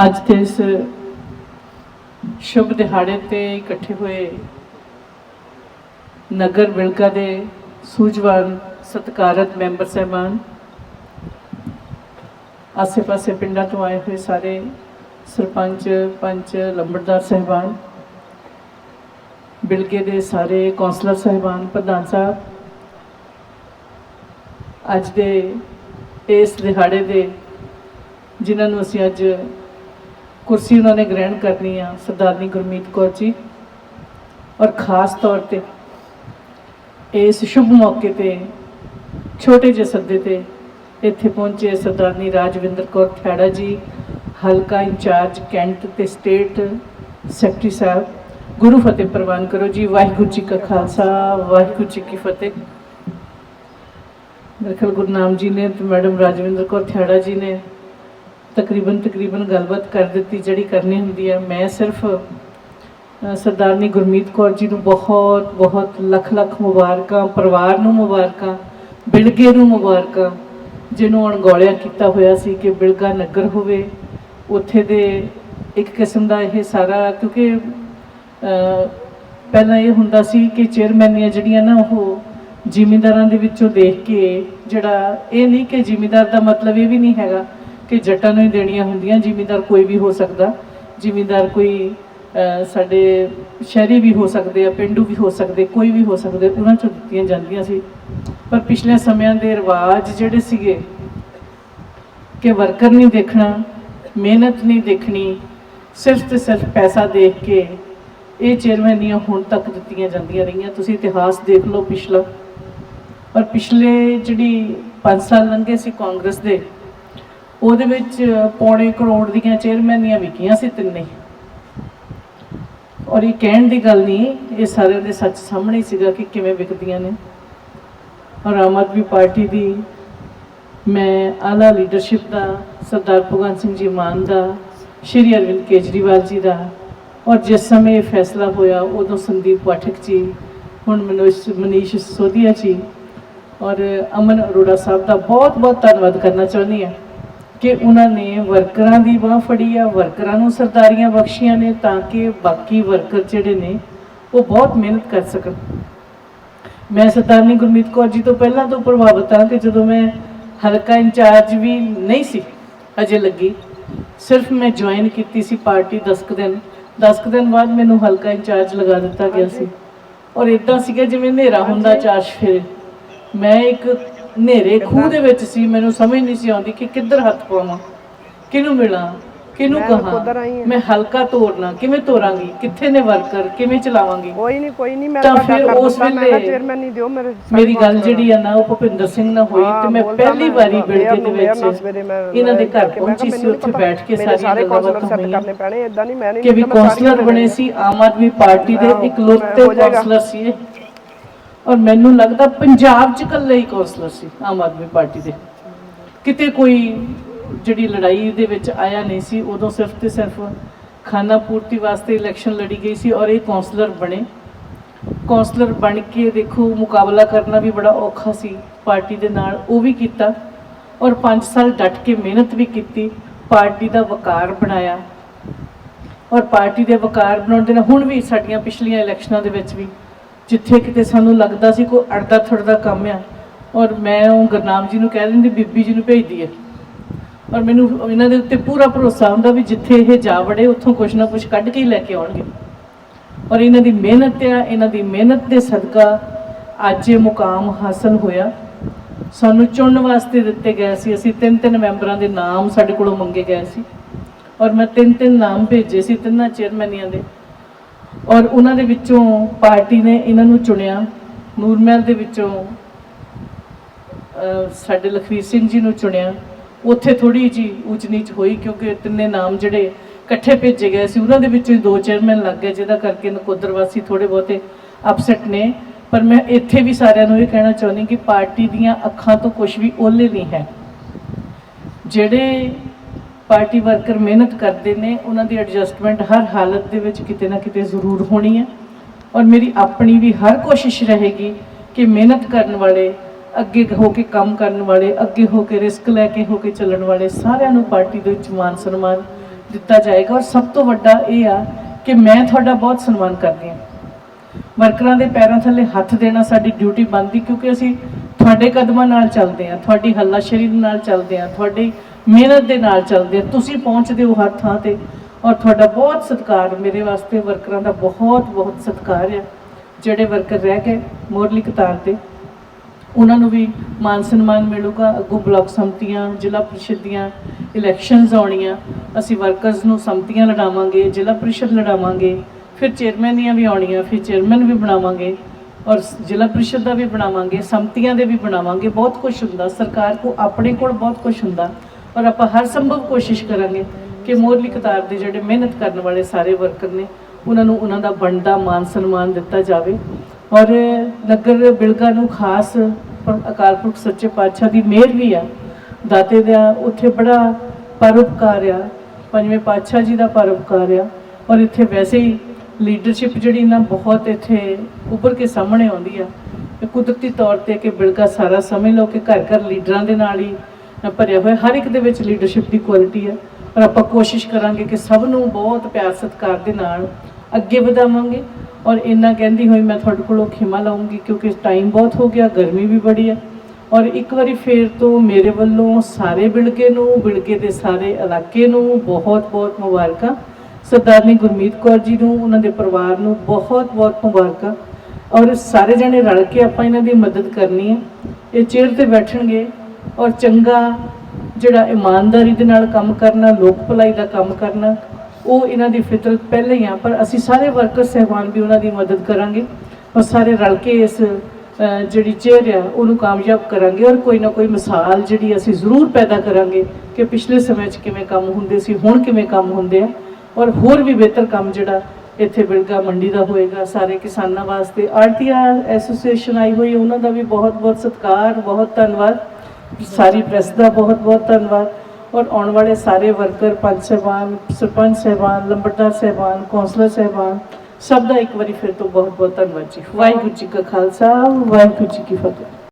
ਅੱਜ ਦੇ ਇਸ ਸ਼ੁਭ ਦਿਹਾੜੇ ਤੇ ਇਕੱਠੇ ਹੋਏ ਨਗਰ ਬਿਲਕਾ ਦੇ ਸੂਝਵਾਨ ਸਤਿਕਾਰਤ ਮੈਂਬਰ ਸਹਿਬਾਨ, ਆਸੇ-ਪਾਸੇ ਪਿੰਡਾਂ ਤੋਂ ਆਏ ਹੋਏ ਸਾਰੇ ਸਰਪੰਚ, ਪੰਚ, ਲੰਬੜਦਾਰ ਸਹਿਬਾਨ, ਬਿਲਕੇ ਦੇ ਸਾਰੇ ਕੌਂਸਲਰ ਸਹਿਬਾਨ, ਪ੍ਰਧਾਨ ਸਾਹਿਬ, ਅੱਜ ਦੇ ਇਸ ਦਿਹਾੜੇ ਦੇ ਜਿਨ੍ਹਾਂ ਨੂੰ ਅਸੀਂ ਅੱਜ ਕੁਰਸੀ ਉਹਨਾਂ ਨੇ ਗ੍ਰਹਿਣ ਕਰਨੀ ਆ, ਸਰਦਾਰਨੀ ਗੁਰਮੀਤ ਕੌਰ ਜੀ। ਔਰ ਖਾਸ ਤੌਰ ਤੇ ਇਸ ਸ਼ੁਭ ਮੌਕੇ ਤੇ, ਛੋਟੇ ਜਿਹੇ ਸੱਦੇ ਤੇ ਇੱਥੇ ਪਹੁੰਚੇ ਸਰਦਾਰਨੀ ਰਾਜਵਿੰਦਰ ਕੌਰ ਖੈੜਾ ਜੀ, ਹਲਕਾ ਇੰਚਾਰਜ ਕੈਂਟ ਤੇ ਸਟੇਟ ਸੈਕਟਰੀ ਸਾਹਿਬ। ਗੁਰੂ ਫਤਿਹ ਪ੍ਰਵਾਨ ਕਰੋ ਜੀ, ਵਾਹਿਗੁਰੂ ਜੀ ਕਾ ਖਾਲਸਾ, ਵਾਹਿਗੁਰੂ ਜੀ ਕੀ ਫਤਿਹ। ਮੇਰੇ ਖਿਆਲ ਗੁਰਨਾਮ ਜੀ ਨੇ ਤੇ ਮੈਡਮ ਰਾਜਵਿੰਦਰ ਕੌਰ ਥਿਆੜਾ ਜੀ ਨੇ ਤਕਰੀਬਨ ਤਕਰੀਬਨ ਗੱਲਬਾਤ ਕਰ ਦਿੱਤੀ, ਜਿਹੜੀ ਕਰਨੀ ਹੁੰਦੀ ਹੈ। ਮੈਂ ਸਿਰਫ ਸਰਦਾਰਨੀ ਗੁਰਮੀਤ ਕੌਰ ਜੀ ਨੂੰ ਬਹੁਤ ਬਹੁਤ ਲੱਖ ਲੱਖ ਮੁਬਾਰਕਾਂ, ਪਰਿਵਾਰ ਨੂੰ ਮੁਬਾਰਕਾਂ, ਬਿਲਗੇ ਨੂੰ ਮੁਬਾਰਕਾਂ, ਜਿਹਨੂੰ ਅਣਗੌਲਿਆ ਕੀਤਾ ਹੋਇਆ ਸੀ ਕਿ ਬਿਲਗਾ ਨਗਰ ਹੋਵੇ। ਉੱਥੇ ਦੇ ਇੱਕ ਕਿਸਮ ਦਾ ਇਹ ਸਾਰਾ, ਕਿਉਂਕਿ ਪਹਿਲਾਂ ਇਹ ਹੁੰਦਾ ਸੀ ਕਿ ਚੇਅਰਮੈਨੀਆਂ ਜਿਹੜੀਆਂ ਨਾ ਉਹ ਜ਼ਿਮੀਂਦਾਰਾਂ ਦੇ ਵਿੱਚੋਂ ਦੇਖ ਕੇ ਜਿਹੜਾ, ਇਹ ਨਹੀਂ ਕਿ ਜ਼ਿਮੀਂਦਾਰ ਦਾ ਮਤਲਬ ਇਹ ਵੀ ਨਹੀਂ ਹੈਗਾ ਕਿ ਜੱਟਾਂ ਨੂੰ ਹੀ ਦੇਣੀਆਂ ਹੁੰਦੀਆਂ, ਜ਼ਿਮੀਂਦਾਰ ਕੋਈ ਵੀ ਹੋ ਸਕਦਾ। ਜ਼ਿਮੀਂਦਾਰ ਕੋਈ ਸਾਡੇ ਸ਼ਹਿਰੀ ਵੀ ਹੋ ਸਕਦੇ ਆ, ਪਿੰਡੂ ਵੀ ਹੋ ਸਕਦੇ, ਕੋਈ ਵੀ ਹੋ ਸਕਦੇ, ਉਹਨਾਂ ਚੋਂ ਦਿੱਤੀਆਂ ਜਾਂਦੀਆਂ ਸੀ। ਪਰ ਪਿਛਲੇ ਸਮਿਆਂ ਦੇ ਰਿਵਾਜ ਜਿਹੜੇ ਸੀਗੇ ਕਿ ਵਰਕਰ ਨਹੀਂ ਦੇਖਣਾ, ਮਿਹਨਤ ਨਹੀਂ ਦੇਖਣੀ, ਸਿਰਫ ਤੇ ਸਿਰਫ ਪੈਸਾ ਦੇਖ ਕੇ ਇਹ ਚੇਅਰਮੈਨੀਆਂ ਹੁਣ ਤੱਕ ਦਿੱਤੀਆਂ ਜਾਂਦੀਆਂ ਰਹੀਆਂ। ਤੁਸੀਂ ਇਤਿਹਾਸ ਦੇਖ ਲਓ ਪਿਛਲਾ। ਪਰ ਪਿਛਲੇ ਜਿਹੜੀ 5 ਸਾਲ ਲੰਘੇ ਸੀ ਕਾਂਗਰਸ ਦੇ ਉਹਦੇ ਵਿੱਚ ਪੌਣੇ ਕਰੋੜ ਦੀਆਂ ਚੇਅਰਮੈਨੀਆਂ ਵਿਕੀਆਂ ਸੀ ਤਿੰਨੇ। ਔਰ ਇਹ ਕਹਿਣ ਦੀ ਗੱਲ ਨਹੀਂ, ਇਹ ਸਾਰਿਆਂ ਦੇ ਸੱਚ ਸਾਹਮਣੇ ਸੀਗਾ ਕਿ ਕਿਵੇਂ ਵਿਕਦੀਆਂ ਨੇ। ਔਰ ਆਮ ਆਦਮੀ ਪਾਰਟੀ ਦੀ ਮੈਂ ਆਲਾ ਲੀਡਰਸ਼ਿਪ ਦਾ, ਸਰਦਾਰ ਭਗਵੰਤ ਸਿੰਘ ਜੀ ਮਾਨ ਦਾ, ਸ਼੍ਰੀ ਅਰਵਿੰਦ ਕੇਜਰੀਵਾਲ ਜੀ ਦਾ, ਔਰ ਜਿਸ ਸਮੇਂ ਇਹ ਫੈਸਲਾ ਹੋਇਆ ਉਦੋਂ ਸੰਦੀਪ ਪਾਠਕ ਜੀ, ਹੁਣ ਮਨੋਜ ਮਨੀਸ਼ ਸੋਧੀਆ ਜੀ, ਔਰ ਅਮਨ ਅਰੋੜਾ ਸਾਹਿਬ ਦਾ ਬਹੁਤ ਬਹੁਤ ਧੰਨਵਾਦ ਕਰਨਾ ਚਾਹੁੰਦੀ ਹਾਂ। ਕਿ ਉਹਨਾਂ ਨੇ ਵਰਕਰਾਂ ਦੀ ਬਾਹ ਫੜੀ ਆ ਵਰਕਰਾਂ ਨੂੰ ਸਰਦਾਰੀਆਂ ਬਖਸ਼ੀਆਂ ਨੇ ਤਾਂ ਕਿ ਬਾਕੀ ਵਰਕਰ ਜਿਹੜੇ ਨੇ ਉਹ ਬਹੁਤ ਮਿਹਨਤ ਕਰ ਸਕਣ। ਮੈਂ ਸਰਦਾਰਨੀ ਗੁਰਮੀਤ ਕੌਰ ਜੀ ਤੋਂ ਪਹਿਲਾਂ ਤੋਂ ਪ੍ਰਭਾਵਿਤ ਹਾਂ ਕਿ ਜਦੋਂ ਮੈਂ ਹਲਕਾ ਇੰਚਾਰਜ ਵੀ ਨਹੀਂ ਸੀ ਅਜੇ ਲੱਗੀ ਸਿਰਫ ਮੈਂ ਜੁਆਇਨ ਕੀਤੀ ਸੀ ਪਾਰਟੀ 10 ਕੁ ਦਿਨ। 10 ਕੁ ਦਿਨ ਬਾਅਦ ਮੈਨੂੰ ਹਲਕਾ ਇੰਚਾਰਜ ਲਗਾ ਦਿੱਤਾ ਗਿਆ ਸੀ। ਔਰ ਇਦਾਂ ਸੀਗਾ ਜਿਵੇਂ ਹਨੇਰਾ ਹੁੰਦਾ ਚਾਰ ਫੇਰੇ। ਮੈਂ ਇੱਕ ਹਨੇਰੇ ਖੂਹ ਦੇ ਵਿੱਚ ਸੀ ਮੈਨੂੰ ਸਮਝ ਨਹੀਂ ਸੀ ਆਉਂਦੀ ਕਿ ਕਿੱਧਰ ਹੱਥ ਪਾਵਾਂ ਕਿਹਨੂੰ ਮਿਲਾਂ ਕਿਹਨੂੰ ਕਹਾਂ। ਮੈਂ ਹਲਕਾ ਤੋਰਨਾ ਕਿਵੇਂ ਤੋਰਾਂਗੀ ਕਿੱਥੇ ਨੇ ਵਰਕਰ ਕਿਵੇਂ ਚਲਾਵਾਂਗੀ ਕੋਈ ਨਹੀਂ ਕੋਈ ਨਹੀਂ ਮੈਂ ਤਾਂ ਫਿਰ ਉਸ ਵੇਲੇ ਚੇਅਰਮੈਨ ਨਹੀਂ ਦਿਓ ਮੇਰੇ ਮੇਰੀ ਗੱਲ ਜਿਹੜੀ ਆ ਨਾ ਉਹ ਭੁਪਿੰਦਰ ਸਿੰਘ ਨਾਲ ਹੋਈ ਤੇ ਮੈਂ ਪਹਿਲੀ ਵਾਰੀ ਬਿਲਡੇ ਦੇ ਵਿੱਚ ਇਹਨਾਂ ਦੇ ਘਰ ਪਹੁੰਚੀ ਸੀ ਉੱਥੇ ਬੈਠ ਕੇ ਸਾਰੇ ਕੌਂਸਲਰ ਸੈੱਟ ਕਰਨੇ ਪੈਣੇ ਇਦਾਂ ਨਹੀਂ ਮੈਂ ਨਹੀਂ ਕਿ ਵੀ ਕੌਂਸਲਰ ਬਣੇ ਸੀ ਆਮ ਆਦਮੀ ਪਾਰਟੀ ਦੇ ਇਕਲੌਤੇ ਹੋ ਜਾਏਗਾ। ਕੌਂਸਲਰ ਸੀ ਇਹ। ਔਰ ਮੈਨੂੰ ਲੱਗਦਾ ਪੰਜਾਬ 'ਚ ਇਕੱਲੇ ਹੀ ਕੌਂਸਲਰ ਸੀ, ਆਮ ਆਦਮੀ ਪਾਰਟੀ ਦੇ। ਕਿਤੇ ਕੋਈ ਜਿਹੜੀ ਲੜਾਈ ਦੇ ਵਿੱਚ ਆਇਆ ਨਹੀਂ ਸੀ, ਉਦੋਂ ਸਿਰਫ ਤੇ ਸਿਰਫ ਖਾਨਾ ਪੂਰਤੀ ਵਾਸਤੇ ਇਲੈਕਸ਼ਨ ਲੜੀ ਗਈ ਸੀ ਔਰ ਇਹ ਕੌਂਸਲਰ ਬਣੇ। ਕੌਂਸਲਰ ਬਣ ਕੇ ਦੇਖੋ, ਮੁਕਾਬਲਾ ਕਰਨਾ ਵੀ ਬੜਾ ਔਖਾ ਸੀ ਪਾਰਟੀ ਦੇ ਨਾਲ, ਉਹ ਵੀ ਕੀਤਾ ਔਰ 5 ਸਾਲ ਡਟ ਕੇ ਮਿਹਨਤ ਵੀ ਕੀਤੀ, ਪਾਰਟੀ ਦਾ ਵਕਾਰ ਬਣਾਇਆ। ਔਰ ਪਾਰਟੀ ਦੇ ਵਕਾਰ ਬਣਾਉਣ ਦੇ ਨਾਲ ਹੁਣ ਵੀ ਸਾਡੀਆਂ ਪਿਛਲੀਆਂ ਇਲੈਕਸ਼ਨਾਂ ਦੇ ਵਿੱਚ ਵੀ ਜਿੱਥੇ ਕਿਤੇ ਸਾਨੂੰ ਲੱਗਦਾ ਸੀ ਕੋਈ ਅੜਦਾ ਥੜਦਾ ਕੰਮ ਆ, ਔਰ ਮੈਂ ਉਹ ਗੁਰਨਾਮ ਜੀ ਨੂੰ ਕਹਿ ਦਿੰਦੀ, ਬੀਬੀ ਜੀ ਨੂੰ ਭੇਜਦੀ ਹੈ ਔਰ ਮੈਨੂੰ ਇਹਨਾਂ ਦੇ ਉੱਤੇ ਪੂਰਾ ਭਰੋਸਾ ਹੁੰਦਾ ਵੀ ਜਿੱਥੇ ਇਹ ਜਾ ਵੜੇ, ਉੱਥੋਂ ਕੁਝ ਨਾ ਕੁਝ ਕੱਢ ਕੇ ਹੀ ਲੈ ਕੇ ਆਉਣਗੇ। ਔਰ ਇਹਨਾਂ ਦੀ ਮਿਹਨਤ ਆ, ਇਹਨਾਂ ਦੀ ਮਿਹਨਤ ਦੇ ਸਦਕਾ ਅੱਜ ਇਹ ਮੁਕਾਮ ਹਾਸਲ ਹੋਇਆ। ਸਾਨੂੰ ਚੁਣਨ ਵਾਸਤੇ ਦਿੱਤੇ ਗਏ ਸੀ। ਅਸੀਂ ਤਿੰਨ ਤਿੰਨ ਮੈਂਬਰਾਂ ਦੇ ਨਾਮ ਸਾਡੇ ਕੋਲੋਂ ਮੰਗੇ ਗਏ ਸੀ। ਔਰ ਮੈਂ ਤਿੰਨ ਤਿੰਨ ਨਾਮ ਭੇਜੇ ਸੀ ਤਿੰਨਾਂ ਚੇਅਰਮੈਨੀਆਂ ਦੇ। ਔਰ ਉਹਨਾਂ ਦੇ ਵਿੱਚੋਂ ਪਾਰਟੀ ਨੇ ਇਹਨਾਂ ਨੂੰ ਚੁਣਿਆ। ਨੂਰਮਹਿਲ ਦੇ ਵਿੱਚੋਂ ਸਾਡੇ ਲਖਵੀਰ ਸਿੰਘ ਜੀ ਨੂੰ ਚੁਣਿਆ। ਉੱਥੇ ਥੋੜੀ ਜੀ ਊਚ ਨੀਚ ਹੋਈ ਕਿਉਂਕਿ ਤਿੰਨੇ ਨਾਮ ਜਿਹੜੇ ਇਕੱਠੇ ਭੇਜੇ ਗਏ ਸੀ, ਉਹਨਾਂ ਦੇ ਵਿੱਚੋਂ ਹੀ ਦੋ ਚੇਅਰਮੈਨ ਲੱਗ ਗਏ, ਜਿਹਦਾ ਕਰਕੇ ਨਕੋਦਰਵਾਸੀ ਥੋੜੇ ਬਹੁਤੇ ਅਪਸੈਟ ਨੇ। ਪਰ ਮੈਂ ਇੱਥੇ ਵੀ ਸਾਰਿਆਂ ਨੂੰ ਇਹ ਕਹਿਣਾ ਚਾਹੁੰਦੀ ਕਿ ਪਾਰਟੀ ਦੀਆਂ ਅੱਖਾਂ ਤੋਂ ਕੁਝ ਵੀ ਓਲੇ ਨਹੀਂ ਹੈ। ਜਿਹੜੇ ਪਾਰਟੀ ਵਰਕਰ ਮਿਹਨਤ ਕਰਦੇ ਨੇ, ਉਹਨਾਂ ਦੀ ਐਡਜਸਟਮੈਂਟ ਹਰ ਹਾਲਤ ਦੇ ਵਿੱਚ ਕਿਤੇ ਨਾ ਕਿਤੇ ਜ਼ਰੂਰ ਹੋਣੀ ਹੈ। ਔਰ ਮੇਰੀ ਆਪਣੀ ਵੀ ਹਰ ਕੋਸ਼ਿਸ਼ ਰਹੇਗੀ ਕਿ ਮਿਹਨਤ ਕਰਨ ਵਾਲੇ, ਅੱਗੇ ਹੋ ਕੇ ਕੰਮ ਕਰਨ ਵਾਲੇ, ਅੱਗੇ ਹੋ ਕੇ ਰਿਸਕ ਲੈ ਕੇ ਹੋ ਕੇ ਚੱਲਣ ਵਾਲੇ ਸਾਰਿਆਂ ਨੂੰ ਪਾਰਟੀ ਦੇ ਵਿੱਚ ਮਾਨ ਸਨਮਾਨ ਦਿੱਤਾ ਜਾਏਗਾ। ਔਰ ਸਭ ਤੋਂ ਵੱਡਾ ਇਹ ਆ ਕਿ ਮੈਂ ਤੁਹਾਡਾ ਬਹੁਤ ਸਨਮਾਨ ਕਰਦੀ ਹਾਂ। ਵਰਕਰਾਂ ਦੇ ਪੈਰਾਂ ਥੱਲੇ ਹੱਥ ਦੇਣਾ ਸਾਡੀ ਡਿਊਟੀ ਬਣਦੀ ਕਿਉਂਕਿ ਅਸੀਂ ਤੁਹਾਡੇ ਕਦਮਾਂ ਨਾਲ ਚੱਲਦੇ ਹਾਂ, ਤੁਹਾਡੀ ਹੱਲਾਸ਼ੇਰੀ ਨਾਲ ਚੱਲਦੇ ਹਾਂ, ਤੁਹਾਡੀ ਮਿਹਨਤ ਦੇ ਨਾਲ ਚੱਲਦੇ ਹਾਂ ਤੁਸੀਂ ਪਹੁੰਚਦੇ ਹੋ ਹਰ ਥਾਂ ਤੇ ਔਰ ਤੁਹਾਡਾ ਬਹੁਤ ਸਤਿਕਾਰ ਮੇਰੇ ਵਾਸਤੇ ਵਰਕਰਾਂ ਦਾ ਬਹੁਤ ਬਹੁਤ ਸਤਿਕਾਰ ਹੈ ਜਿਹੜੇ ਵਰਕਰ ਰਹਿ ਗਏ ਮੋਰਲੀ ਕਤਾਰ ਤੇ, ਉਹਨਾਂ ਨੂੰ ਵੀ ਮਾਨ ਸਨਮਾਨ ਮਿਲੂਗਾ। ਅੱਗੋਂ ਬਲਾਕ ਸੰਮਤੀਆਂ, ਜ਼ਿਲ੍ਹਾ ਪ੍ਰੀਸ਼ਦ ਦੀਆਂ ਇਲੈਕਸ਼ਨਸ ਆਉਣੀਆਂ। ਅਸੀਂ ਵਰਕਰਸ ਨੂੰ ਸੰਮਤੀਆਂ ਲੜਾਵਾਂਗੇ, ਜ਼ਿਲ੍ਹਾ ਪ੍ਰੀਸ਼ਦ ਲੜਾਵਾਂਗੇ, ਫਿਰ ਚੇਅਰਮੈਨ ਦੀਆਂ ਵੀ ਆਉਣੀਆਂ, ਫਿਰ ਚੇਅਰਮੈਨ ਵੀ ਬਣਾਵਾਂਗੇ ਔਰ ਜ਼ਿਲ੍ਹਾ ਪ੍ਰੀਸ਼ਦ ਦਾ ਵੀ ਬਣਾਵਾਂਗੇ, ਸੰਮਤੀਆਂ ਦੇ ਵੀ ਬਣਾਵਾਂਗੇ। ਬਹੁਤ ਕੁਝ ਹੁੰਦਾ, ਸਰਕਾਰ ਕੋ, ਆਪਣੇ ਕੋਲ ਬਹੁਤ ਕੁਝ ਹੁੰਦਾ। ਔਰ ਆਪਾਂ ਹਰ ਸੰਭਵ ਕੋਸ਼ਿਸ਼ ਕਰਾਂਗੇ ਕਿ ਮੋਰਲੀ ਕਤਾਰ ਦੇ ਜਿਹੜੇ ਮਿਹਨਤ ਕਰਨ ਵਾਲੇ ਸਾਰੇ ਵਰਕਰ ਨੇ, ਉਹਨਾਂ ਨੂੰ ਉਹਨਾਂ ਦਾ ਬਣਦਾ ਮਾਨ ਸਨਮਾਨ ਦਿੱਤਾ ਜਾਵੇ। ਔਰ ਨਗਰ ਬਿਲਗਾ ਨੂੰ ਖਾਸ ਅਕਾਲ ਪੁਰਖ ਸੱਚੇ ਪਾਤਸ਼ਾਹ ਦੀ ਮਿਹਰ ਵੀ ਆ। ਦਾਤੇ ਦਾ ਉੱਥੇ ਬੜਾ ਪਰਉਪਕਾਰ ਆ, ਪੰਜਵੇਂ ਪਾਤਸ਼ਾਹ ਜੀ ਦਾ ਪਰਉਪਕਾਰ ਆ। ਔਰ ਇੱਥੇ ਵੈਸੇ ਹੀ ਲੀਡਰਸ਼ਿਪ ਜਿਹੜੀ ਨਾ ਬਹੁਤ ਇੱਥੇ ਉੱਭਰ ਕੇ ਸਾਹਮਣੇ ਆਉਂਦੀ ਆ। ਕੁਦਰਤੀ ਤੌਰ ਤੇ ਕਿ ਬਿਲਕਾ ਸਾਰਾ ਸਮਝ ਲਓ ਕਿ ਘਰ ਘਰ ਲੀਡਰਾਂ ਦੇ ਨਾਲ ਹੀ ਅ, ਭਰਿਆ ਹੋਇਆ ਹਰ ਇੱਕ ਦੇ ਵਿੱਚ ਲੀਡਰਸ਼ਿਪ ਦੀ ਕੁਆਲਿਟੀ ਆ ਔਰ ਆਪਾਂ ਕੋਸ਼ਿਸ਼ ਕਰਾਂਗੇ ਕਿ ਸਭ ਨੂੰ ਬਹੁਤ ਪਿਆਰ ਸਤਿਕਾਰ ਦੇ ਨਾਲ ਅੱਗੇ ਵਧਾਵਾਂਗੇ। ਔਰ ਇੰਨਾ ਕਹਿੰਦੀ ਹੋਈ ਮੈਂ ਤੁਹਾਡੇ ਕੋਲੋਂ ਖਿਮਾ ਲਵਾਂਗੀ ਕਿਉਂਕਿ ਟਾਈਮ ਬਹੁਤ ਹੋ ਗਿਆ ਗਰਮੀ ਵੀ ਬੜੀ ਹੈ। ਔਰ ਇੱਕ ਵਾਰੀ ਫੇਰ ਤੋਂ ਮੇਰੇ ਵੱਲੋਂ ਸਾਰੇ ਬਿਲਕੇ ਨੂੰ ਬਿਲਕੇ ਦੇ ਸਾਰੇ ਇਲਾਕੇ ਨੂੰ ਬਹੁਤ ਬਹੁਤ ਮੁਬਾਰਕਾਂ। ਸਰਦਾਰਨੀ ਗੁਰਮੀਤ ਕੌਰ ਜੀ ਨੂੰ ਉਹਨਾਂ ਦੇ ਪਰਿਵਾਰ ਨੂੰ ਬਹੁਤ ਬਹੁਤ ਮੁਬਾਰਕਾਂ। ਔਰ ਸਾਰੇ ਜਣੇ ਰਲ ਕੇ ਆਪਾਂ ਇਹਨਾਂ ਦੀ ਮਦਦ ਕਰਨੀ ਹੈ। ਇਹ ਚੇਅਰ ਤੇ ਬੈਠਣਗੇ। ਔਰ ਚੰਗਾ ਜਿਹੜਾ ਇਮਾਨਦਾਰੀ ਦੇ ਨਾਲ ਕੰਮ ਕਰਨਾ, ਲੋਕ ਭਲਾਈ ਦਾ ਕੰਮ ਕਰਨਾ, ਉਹ ਇਹਨਾਂ ਦੀ ਫਿਤਰਤ ਪਹਿਲੇ ਹੀ ਆ, ਪਰ ਅਸੀਂ ਸਾਰੇ ਵਰਕਰ ਸਹਿਬਾਨ ਵੀ ਉਹਨਾਂ ਦੀ ਮਦਦ ਕਰਾਂਗੇ ਔਰ ਸਾਰੇ ਰਲ ਕੇ ਇਸ ਜਿਹੜੀ ਚੇਅਰ ਆ, ਉਹਨੂੰ ਕਾਮਯਾਬ ਕਰਾਂਗੇ ਔਰ ਕੋਈ ਨਾ ਕੋਈ ਮਿਸਾਲ ਜਿਹੜੀ ਅਸੀਂ ਜ਼ਰੂਰ ਪੈਦਾ ਕਰਾਂਗੇ ਕਿ ਪਿਛਲੇ ਸਮੇਂ 'ਚ ਕਿਵੇਂ ਕੰਮ ਹੁੰਦੇ ਸੀ, ਹੁਣ ਕਿਵੇਂ ਕੰਮ ਹੁੰਦੇ ਆ ਔਰ ਹੋਰ ਵੀ ਬਿਹਤਰ ਕੰਮ ਜਿਹੜਾ ਇੱਥੇ ਬਿਲਗਾ ਮੰਡੀ ਦਾ ਹੋਏਗਾ, ਸਾਰੇ ਕਿਸਾਨਾਂ ਵਾਸਤੇ ਆਰਟੀਆ ਐਸੋਸੀਏਸ਼ਨ ਆਈ ਹੋਈ ਉਹਨਾਂ ਦਾ ਵੀ ਬਹੁਤ ਬਹੁਤ ਸਤਿਕਾਰ, ਬਹੁਤ ਧੰਨਵਾਦ। ਸਾਰੀ ਪ੍ਰੈਸ ਦਾ ਬਹੁਤ ਬਹੁਤ ਧੰਨਵਾਦ। ਔਰ ਆਉਣ ਵਾਲੇ ਸਾਰੇ ਵਰਕਰ ਪੰਚ ਸਹਿਬਾਨ, ਸਰਪੰਚ ਸਹਿਬਾਨ, ਲੰਬੜਦਾਰ ਸਹਿਬਾਨ, ਕੌਂਸਲਰ ਸਹਿਬਾਨ, ਸਭ ਦਾ ਇੱਕ ਵਾਰੀ ਫਿਰ ਤੋਂ ਬਹੁਤ ਬਹੁਤ ਧੰਨਵਾਦ ਜੀ। ਵਾਹਿਗੁਰੂ ਜੀ ਕਾ ਖਾਲਸਾ, ਵਾਹਿਗੁਰੂ ਜੀ ਕੀ ਫਤਿਹ।